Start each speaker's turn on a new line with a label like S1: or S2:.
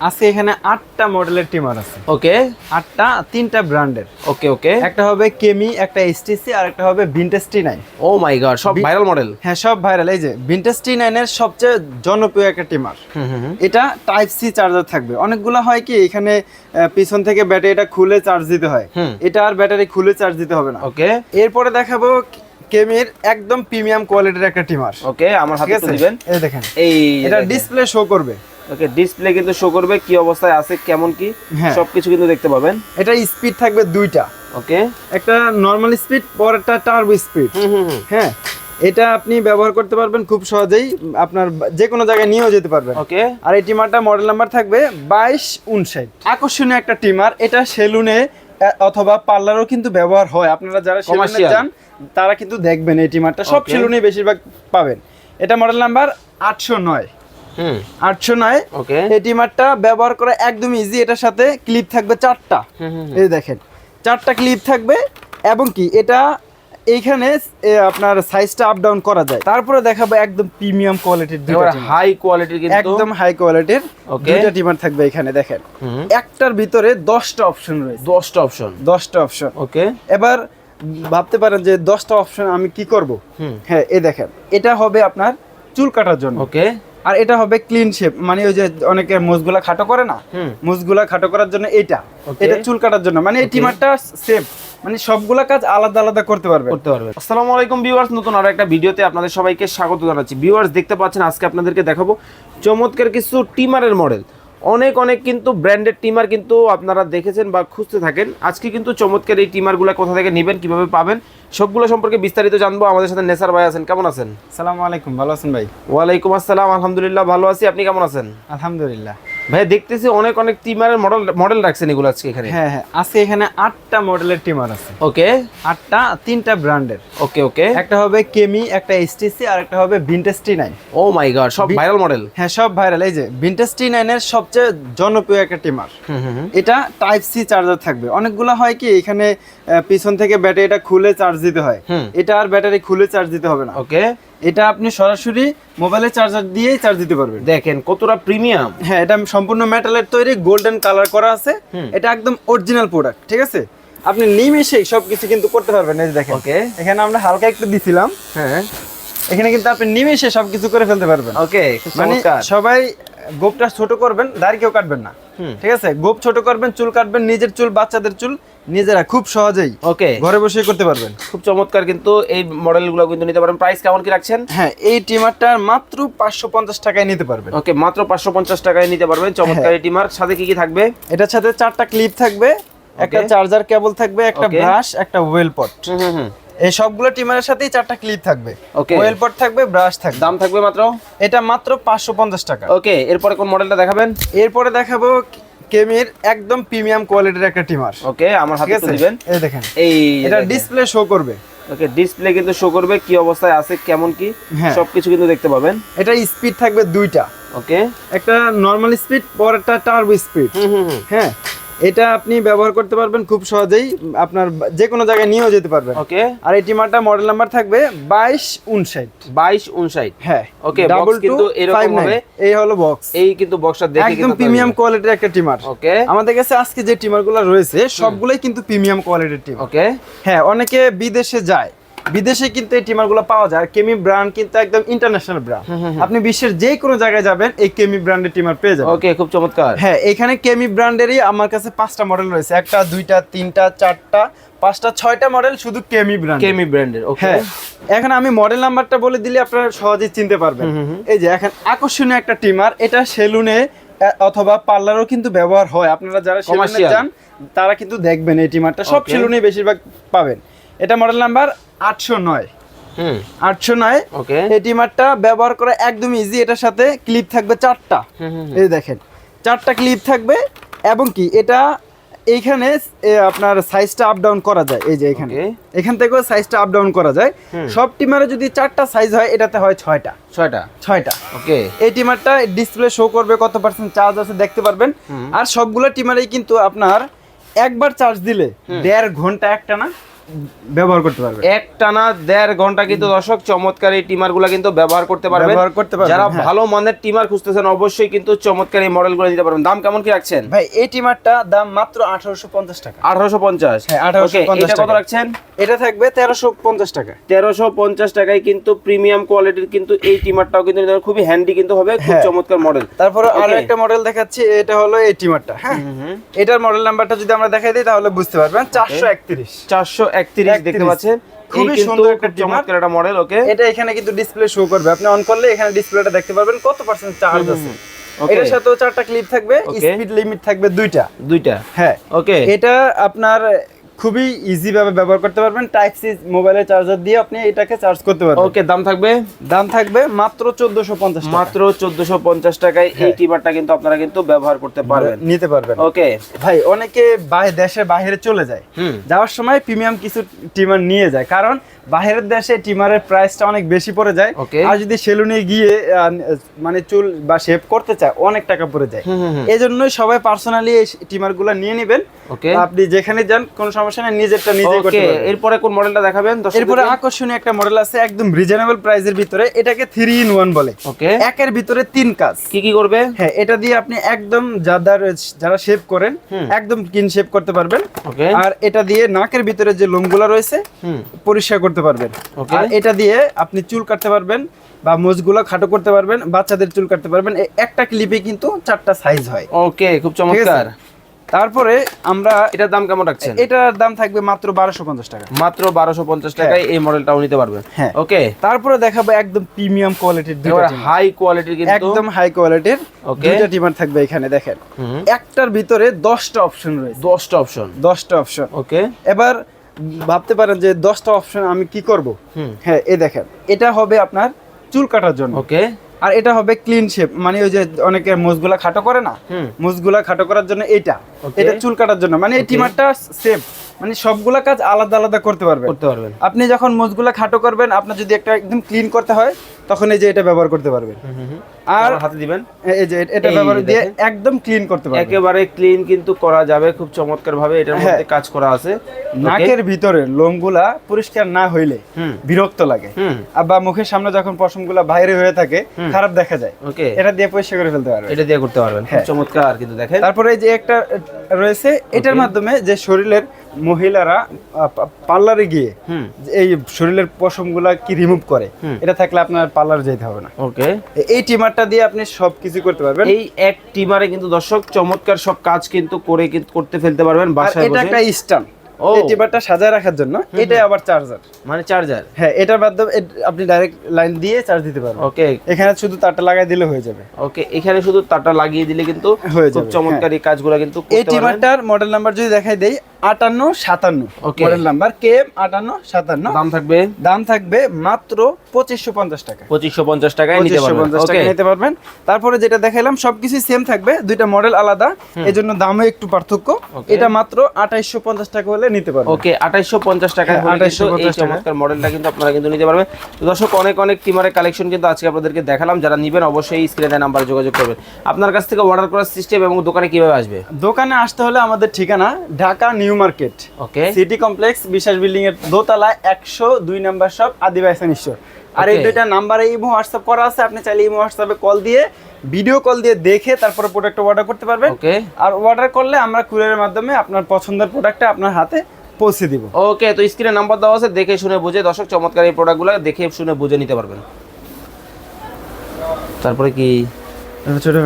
S1: আছে এখানে আটটা মডেলের টিমার আছে।
S2: ওকে।
S1: আটটা তিনটা ব্র্যান্ডের।
S2: ওকে ওকে।
S1: একটা হবে কেমি একটা এসটিসি আর একটা হবে vintage T nine
S2: oh my god সব ভাইরাল মডেল
S1: হ্যাঁ সব ভাইরাল এই যে ভিনটেজ টি নাইনের সবচেয়ে জনপ্রিয় একটা টিমার।
S2: হুম হুম হুম।
S1: এটা টাইপ সি চার্জার থাকবে। অনেকগুলো হয় কি এখানে পিছন থেকে ব্যাটারিটা খুলে চার্জ দিতে হয়। এটা আর ব্যাটারি খুলে চার্জ দিতে হবে না।
S2: ওকে।
S1: এরপরে দেখাবো কেমির একদম প্রিমিয়াম কোয়ালিটির একটা টিমার।
S2: ওকে আমার হাতে দিবেন।
S1: এই দেখেন।
S2: এই
S1: এটা ডিসপ্লে শো করবে।
S2: ওকে ডিসপ্লে কিন্তু শো করবে কি অবস্থায় আছে কেমন কি
S1: হ্যাঁ।
S2: সবকিছু কিন্তু দেখতে পাবেন।
S1: এটা স্পিড থাকবে দুইটা।
S2: ওকে।
S1: একটা নর্মাল স্পিড পরেরটা টার্বো স্পিড হ্যাঁ এটা আপনি ব্যবহার করতে পারবেন খুব সহজেই আপনার যে কোনো জায়গায় নিয়েও যেতে পারবেন।
S2: ওকে।
S1: আর এই টিমারটা মডেল নাম্বার থাকবে বাইশ উনষাট। আকর্ষণীয় একটা টিমার এটা সেলুনে অথবা পার্লারও কিন্তু ব্যবহার হয়। আপনারা যারা সেলুনে যান তারা কিন্তু দেখবেন এই টিমারটা। সব সেলুনে বেশিরভাগ পাবেন। এটা মডেল নাম্বার আটশো নয়। আটশো নয়। এই টিমারটা ব্যবহার করা একদম ইজি এটার সাথে ক্লিপ থাকবে চারটা। এই দেখেন চারটা ক্লিপ থাকবে এবং কি এটা এইখানে আপনার সাইজটা আপ ডাউন করা যায়। তারপরে দেখাবো একদম প্রিমিয়াম কোয়ালিটির
S2: হাই কোয়ালিটির
S1: একদম হাই কোয়ালিটির. দুইটা টিমার থাকবে এখানে দেখেন।
S2: হুম
S1: একটার ভিতরে দশটা অপশন রয়েছে।
S2: দশটা অপশন
S1: দশটা অপশন
S2: ওকে।
S1: এবার ভাবতে পারেন যে দশটা অপশন আমি কি করব? হ্যাঁ এই দেখেন এটা হবে আপনার চুল কাটার জন্য।
S2: ওকে।
S1: আর এটা হবে ক্লিন শেপ মানে ওই যে অনেকে মুজগুলা খাটো করে না মুজগুলা খাটো করার জন্য এটা এটা চুল কাটার জন্য মানে এই টিমারটা সেফ মানে সবগুলা কাজ আলাদা আলাদা করতে পারবে।
S2: করতে পারবে। আসসালামু আলাইকুম ভিউয়ার্স নতুন আরও একটা ভিডিওতে আপনাদের সবাইকে স্বাগত জানাচ্ছি। ভিউয়ার্স দেখতে পাচ্ছেন আজকে আপনাদেরকে দেখাবো চমৎকার কিছু টিমারের মডেল অনেক অনেক কিন্তু ব্র্যান্ডেড টিমার কিন্তু আপনারা দেখেছেন বা খুঁজতে থাকেন। আজকে কিন্তু চমৎকার এই টিমারগুলো কোথা থেকে নেবেন কীভাবে পাবেন সবগুলো সম্পর্কে বিস্তারিত জানব। আমাদের সাথে নেসার ভাই আছেন কেমন আছেন?
S1: সালাম আলাইকুম ভালো আছেন ভাই?
S2: ওয়ালাইকুম আসসালাম আলহামদুলিল্লাহ ভালো আছি। আপনি কেমন আছেন?
S1: আলহামদুলিল্লাহ।
S2: ভাই দেখতেছি অনেক অনেক টিমারের মডেল মডেল রাখছেন এগুলো আজকে এখানে।
S1: হ্যাঁ হ্যাঁ আজকে এখানে আটটা মডেলের টিমার আছে।
S2: ওকে।
S1: আটটা তিনটা ব্র্যান্ডের।
S2: ওকে ওকে।
S1: একটা হবে কেমি একটা এসটিসি আর একটা হবে vintage T nine
S2: oh my god সব ভাইরাল মডেল
S1: হ্যাঁ সব ভাইরাল এই যে ভিনটেজ টি নাইনের সবচেয়ে জনপ্রিয় একটা টিমার।
S2: হুম হুম হুম।
S1: এটা টাইপ সি চার্জার থাকবে। অনেকগুলো হয় কি এখানে পিছন থেকে ব্যাটারিটা খুলে চার্জ দিতে হয়। এটা আর ব্যাটারি খুলে চার্জ দিতে হবে না।
S2: ওকে।
S1: এটা আপনি সরাসরি মোবাইলে চার্জার দিয়েই চার্জ দিতে পারবেন।
S2: দেখেন কতটা প্রিমিয়াম
S1: হ্যাঁ এটা সম্পূর্ণ মেটালের তৈরি গোল্ডেন কালার করা আছে। এটা একদম অরিজিনাল প্রোডাক্ট ঠিক আছে? আপনি নিমেষেই সবকিছু কিন্তু করতে পারবেন এই দেখেন।
S2: ওকে।
S1: এখানে আমরা হালকা একটু দিছিলাম।
S2: হ্যাঁ।
S1: এখানে কিন্তু আপনি নিমেষে সবকিছু করে ফেলতে পারবেন।
S2: ওকে
S1: মানে সবাই গোপটা ছোট করবেন দাড়ি কেউ কাটবেন না। ঠিক আছে? গোপ ছোট করবেন চুল কাটবেন নিজের চুল বাচ্চাদের চুল নিজেরা খুব সহজেই
S2: ওকে।
S1: ঘরে বসে করতে পারবেন।
S2: খুব চমৎকার কিন্তু এই মডেলগুলো কিন্তু নিতে পারবেন। প্রাইস কেমন কি রাখছেন?
S1: হ্যাঁ এই টিমারটা মাত্র পাঁচশো পঞ্চাশ টাকায় নিতে পারবেন।
S2: ওকে মাত্র পাঁচশো পঞ্চাশ টাকায় নিতে পারবেন। চমৎকার এই টিমার। সাথে কি কি থাকবে?
S1: এটার সাথে চারটা ক্লিপ থাকবে একটা চার্জার কেবল থাকবে একটা. ব্রাশ একটা ওয়েল পট
S2: হুম হুম।
S1: এই সবগুলো টিমারের সাথেই চারটা ক্লিপ থাকবে।
S2: ওকে
S1: ওয়েল পট থাকবে ব্রাশ থাকবে।
S2: দাম থাকবে মাত্র?
S1: এটা মাত্র পাঁচশো পঞ্চাশ টাকা।
S2: ওকে এরপরে কোন মডেলটা দেখাবেন?
S1: এরপরে দেখাবো কেমির একদম প্রিমিয়াম কোয়ালিটির একটা টিমার।
S2: ওকে আমার হাতে একটু দিবেন।
S1: এই দেখেন।
S2: এই
S1: এটা ডিসপ্লে শো করবে।
S2: ওকে ডিসপ্লে কিন্তু শো করবে কি অবস্থায় আছে কেমন কি
S1: হ্যাঁ।
S2: সবকিছু কিন্তু দেখতে পাবেন।
S1: এটা স্পিড থাকবে দুইটা।
S2: ওকে
S1: একটা নর্মাল স্পিড পরেরটা টার্বো স্পিড
S2: হুম হুম হুম।
S1: হ্যাঁ। এটা আপনি ব্যবহার করতে পারবেন খুব সহজেই। আপনার যে কোনো জায়গায় নিয়েও যেতে পারবেন।
S2: ওকে।
S1: আর এই টিমারটা মডেল নাম্বার থাকবে বাইশ উনষাট।
S2: বাইশ উনষাট।
S1: হ্যাঁ
S2: ওকে
S1: ডাবল
S2: কিন্তু এরকম হবে।
S1: এই হলো বক্স
S2: এই কিন্তু বক্সটা দেখে
S1: একদম প্রিমিয়াম কোয়ালিটির একটা টিমার।
S2: ওকে।
S1: আমাদের কাছে আজকে যে টিমারগুলো রয়েছে সবগুলোই কিন্তু প্রিমিয়াম কোয়ালিটির টিমার।
S2: ওকে।
S1: হ্যাঁ অনেকে বিদেশে যায়। বিদেশে কিন্তু এই টিমারগুলো পাওয়া যায়। কেমি ব্র্যান্ড কিন্তু একদম ইন্টারন্যাশনাল ব্র্যান্ড আপনি বিশ্বের যে কোনো জায়গায় যাবেন এই কেমি ব্র্যান্ডের টিমার পেয়ে যাবেন।
S2: ওকে খুব চমৎকার।
S1: হ্যাঁ এখানে কেমি ব্র্যান্ডেরই আমার কাছে পাঁচটা মডেল রয়েছে। একটা দুইটা তিনটা চারটা পাঁচটা ছয়টা মডেল শুধু কেমি ব্র্যান্ড
S2: কেমি ব্র্যান্ডের ওকে
S1: হ্যাঁ এখন আমি মডেল নাম্বারটা বলে দিলে আপনারা সহজেই চিনতে পারবেন। এই যে এখন আকর্ষণীয় একটা টিমার। এটা সেলুনে অথবা পার্লারও কিন্তু ব্যবহার হয়। আপনারা যারা সেলুনে যান তারা কিন্তু দেখবেন এই টিমারটা। সব. সেলুনে বেশিরভাগ পাবেন। এটা মডেল নাম্বার আটশো নয়।
S2: হুম।
S1: আটশো নয়।
S2: ওকে।
S1: এই টিমারটা ব্যবহার করা একদম ইজি এটার সাথে ক্লিপ থাকবে চারটা। এই দেখেন চারটা ক্লিপ থাকবে এবং কি এটা এইখানে আপনার সাইজটা আপ ডাউন করা যায় এই যে এখানে। এখান থেকেও সাইজটা আপ ডাউন করা যায়। সব টিমারে যদি চারটা সাইজ হয় এটাতে হয় ছয়টা।
S2: ছয়টা?
S1: ছয়টা।
S2: ওকে।
S1: এই টিমারটা ডিসপ্লে শো করবে কত পার্সেন্ট চার্জ আছে দেখতে পারবেন। আর সবগুলো টিমারেই কিন্তু আপনার একবার চার্জ দিলে দেড় ঘণ্টা একটা না? ব্যবহার করতে পারবেন।
S2: এক টানা দেড় ঘণ্টা কিন্তু দর্শক চমৎকার এই টিমারগুলা কিন্তু ব্যবহার করতে পারবেন।
S1: ব্যবহার করতে পারবেন,
S2: যারা
S1: হ্যাঁ।
S2: ভালো মানের টিমার খুঁজতেছেন অবশ্যই কিন্তু চমৎকার এই মডেলগুলো নিতে পারবেন। দাম কেমন কি রাখছেন?
S1: ভাই এই টিমারটা দাম মাত্র আঠারোশো পঞ্চাশ টাকা।
S2: আঠারোশো পঞ্চাশ।
S1: হ্যাঁ, 1850
S2: এটা কত রাখছেন?
S1: এটা থাকবে তেরোশো পঞ্চাশ টাকা।
S2: তেরোশো পঞ্চাশ টাকায় কিন্তু প্রিমিয়াম কোয়ালিটির কিন্তু এই টিমারটাও কিন্তু। খুবই হ্যান্ডি কিন্তু হবে খুব
S1: হ্যাঁ।
S2: চমৎকার মডেল
S1: তারপরে
S2: আরও
S1: একটা মডেল দেখাচ্ছি এটা হলো এই টিমারটা হ্যাঁ। এটার মডেল নাম্বারটা যদি আমরা দেখাই দিই তাহলে বুঝতে পারবেন চারশো একত্রিশ।
S2: চারশো একত্রিশ দেখতে পাচ্ছেন।
S1: খুবই সুন্দর একটা
S2: চমৎকার একটা মডেল ওকে
S1: এটা এখানে কিন্তু ডিসপ্লে শো করবে। আপনি অন করলে এখানে ডিসপ্লেটা দেখতে পারবেন কত পার্সেন্ট চার্জ আছে। এটার সাথেও চারটা ক্লিপ থাকবে স্পিড লিমিট থাকবে দুইটা।
S2: দুইটা।
S1: হ্যাঁ।
S2: ওকে
S1: এটা আপনার খুবই ইজি ভাবে ব্যবহার করতে পারবেন। টাইপ সি মোবাইলের চার্জার দিয়ে আপনি এটাকে চার্জ করতে পারবেন।
S2: ওকে দাম থাকবে?
S1: দাম থাকবে মাত্র চোদ্দশো পঞ্চাশ
S2: মাত্র চোদ্দশো পঞ্চাশ টাকায় এই
S1: হ্যাঁ।
S2: টিমারটা কিন্তু আপনারা কিন্তু ব্যবহার করতে পারবেন।
S1: নিতে পারবেন।
S2: ওকে
S1: ভাই অনেকে বাইরে দেশের বাইরে চলে যায়। যাওয়ার সময় প্রিমিয়াম কিছু টিমার নিয়ে যায়। কারণ বাইরের দেশে টিমারের প্রাইসটা অনেক বেশি পড়ে যায়। আর যদি সেলুনে গিয়ে মানে চুল বা শেভ করতে চায় অনেক টাকা পড়ে যায়। এই জন্যই সবাই পার্সোনালি এই টিমারগুলা নিয়ে নেবেন। আপনি যেখানে যান কোনো সমস্যা নেই নিজেরটা নিজে করতে
S2: ওকে
S1: পারবেন।
S2: এরপরে কোন মডেলটা দেখাবেন
S1: এরপরে আকর্ষণীয় একটা মডেল আছে একদম রিজনেবল প্রাইসের ভিতরে। এটাকে থ্রি ইন ওয়ান বলে।
S2: ওকে
S1: একের ভিতরে তিন কাজ।
S2: কি কি করবে?
S1: হ্যাঁ এটা দিয়ে আপনি একদম যাদের যারা শেভ করেন একদম ক্লিন শেভ করতে পারবেন।
S2: ওকে
S1: আর এটা দিয়ে নাকের ভিতরে যে লোমগুলো রয়েছে পরিষ্কার করতে পারবেন। আর এটা দিয়ে আপনি চুল কাটতে পারবেন বা মোজগুলো খাটো করতে পারবেন বাচ্চাদের চুল কাটতে পারবেন। একটা ক্লিপে কিন্তু চারটা সাইজ হয়।
S2: ওকে খুব চমৎকার।
S1: তারপরে আমরা
S2: এটার দাম কেমন রাখছেন?
S1: এটার দাম থাকবে মাত্র বারোশো পঞ্চাশ টাকা।
S2: মাত্র বারোশো পঞ্চাশ টাকায় এই মডেলটাও নিতে পারবেন
S1: হ্যাঁ।
S2: ওকে
S1: তারপরে দেখাবো একদম প্রিমিয়াম কোয়ালিটির
S2: হাই কোয়ালিটির কিন্তু
S1: একদম হাই কোয়ালিটির. দুইটা টিমার থাকবে এখানে দেখেন। একটার ভিতরে দশটা অপশন রয়েছে।
S2: দশটা অপশন
S1: দশটা অপশন
S2: ওকে
S1: এবার ভাবতে পারেন যে দশটা অপশন আমি কি করব? হ্যাঁ এ দেখেন এটা হবে আপনার চুল কাটার জন্য।
S2: ওকে।
S1: আর এটা হবে ক্লিন শেপ মানে ওই যে অনেকে মুসগুলা খাটো করে না?
S2: মুসগুলা
S1: মুজগুলা খাটো করার জন্য এটা এটা চুল কাটার জন্য মানে এই টিমারটা সেফ মানে সবগুলা কাজ আলাদা আলাদা করতে পারবেন।
S2: করতে পারবেন।
S1: আপনি যখন মুজগুলা খাটো করবেন আপনার যদি একটা একদম ক্লিন করতে হয় তখন এই যে এটা ব্যবহার করতে পারবেন।
S2: আর হাতে দিবেন?
S1: এই যে এটা ব্যবহার দিয়ে একদম ক্লিন করতে পারবেন।
S2: একেবারে ক্লিন কিন্তু করা যাবে খুব চমৎকার ভাবে এটার
S1: হ্যাঁ।
S2: মধ্যে কাজ করা আছে।
S1: নাকের ভিতরে লোমগুলা পরিষ্কার না হইলে বিরক্ত লাগে। বা মুখের সামনে যখন পশমগুলা বাইরে হয়ে থাকে খারাপ দেখা যায়।
S2: ওকে
S1: এটা দিয়ে পরিষ্কার করে ফেলতে পারবে
S2: এটা দিয়ে করতে পারবেন। খুব
S1: হ্যাঁ।
S2: চমৎকার কিন্তু দেখেন।
S1: তারপরে এই যে একটা রয়েছে এটার মাধ্যমে যে শরীরের মহিলারা পার্লারে গিয়ে এই শরীরের পশমগুলা কি রিমুভ করে এটা থাকলে আপনার পার্লার যেতে হবে না।
S2: ওকে।
S1: এই টিমারটা দিয়ে আপনি সব কিছু করতে পারবেন।
S2: এই এক টিমারে কিন্তু দর্শক চমৎকার সব কাজ কিন্তু করে কিন্তু করতে ফেলতে পারবেন বাসায়
S1: এটা একটা স্ট্যান্ড এই টিমারটা সাজায় রাখার জন্য এটাই আবার চার্জার
S2: মানে চার্জার
S1: হ্যাঁ এটার মাধ্যমে আপনি ডাইরেক্ট লাইন দিয়ে চার্জ দিতে পারবেন।
S2: ওকে।
S1: এখানে শুধু তারটা লাগাই দিলে হয়ে যাবে।
S2: ওকে এখানে শুধু তারটা লাগিয়ে দিলে কিন্তু
S1: হয়ে
S2: খুব
S1: যাবে,
S2: চমৎকার এই কাজগুলো কিন্তু
S1: এই টিমারটার মডেল নাম্বার যদি দেখাই দেই আটান্ন সাতান্ন। মডেল নাম্বার কে এম আটান্ন সাতান্ন।
S2: দাম থাকবে?
S1: দাম থাকবে মাত্র পঁচিশশো পঞ্চাশ টাকা।
S2: পঁচিশশো পঞ্চাশ টাকায় নিতে
S1: পঁচিশশো পঞ্চাশ টাকা নিতে পারবেন। তারপরে যেটা দেখাইলাম সবকিছু সেম থাকবে দুইটা মডেল আলাদা। এই জন্য দামও একটু পার্থক্য। এটা মাত্র আঠাইশশো পঞ্চাশ টাকা হলে নিতে পারবেন।
S2: ওকে আঠাইশশো পঞ্চাশ টাকায়
S1: হ্যাঁ, 2850
S2: এই চমৎকার মডেলটা কিন্তু আপনারা কিন্তু নিতে পারবেন। দর্শক অনেক অনেক টিমারের কালেকশন কিন্তু আজকে আপনাদেরকে দেখালাম। যারা নিবেন অবশ্যই স্ক্রিনে নাম্বারে যোগাযোগ করবেন। আপনার কাছ থেকে অর্ডার করার সিস্টেম এবং দোকানে কীভাবে আসবে?
S1: দোকানে আসতে হলে আমাদের ঠিকানা Dhaka new market.
S2: Okay.
S1: City complex Biswas building এর দোতলায় একশো দুই নাম্বার শপ আদিবাসী স্টোর। আর এই দুইটা নাম্বারে ইমো হোয়াটসঅ্যাপ করা আছে আপনি চাইলে ইমো হোয়াটসঅ্যাপে কল দিয়ে ভিডিও কল দিয়ে দেখে তারপরে প্রোডাক্ট অর্ডার করতে পারবেন।
S2: ওকে।
S1: আর অর্ডার করলে আমরা কুরিয়ারের মাধ্যমে আপনার পছন্দের প্রোডাক্টটা আপনার হাতে পৌঁছে দিব।
S2: ওকে তো স্ক্রিনে নাম্বার দেওয়া আছে দেখে শুনে বুঝে দর্শক চমৎকার এই প্রোডাক্টগুলো দেখে শুনে বুঝে নিতে পারবেন। তারপরে কি?
S1: ছোট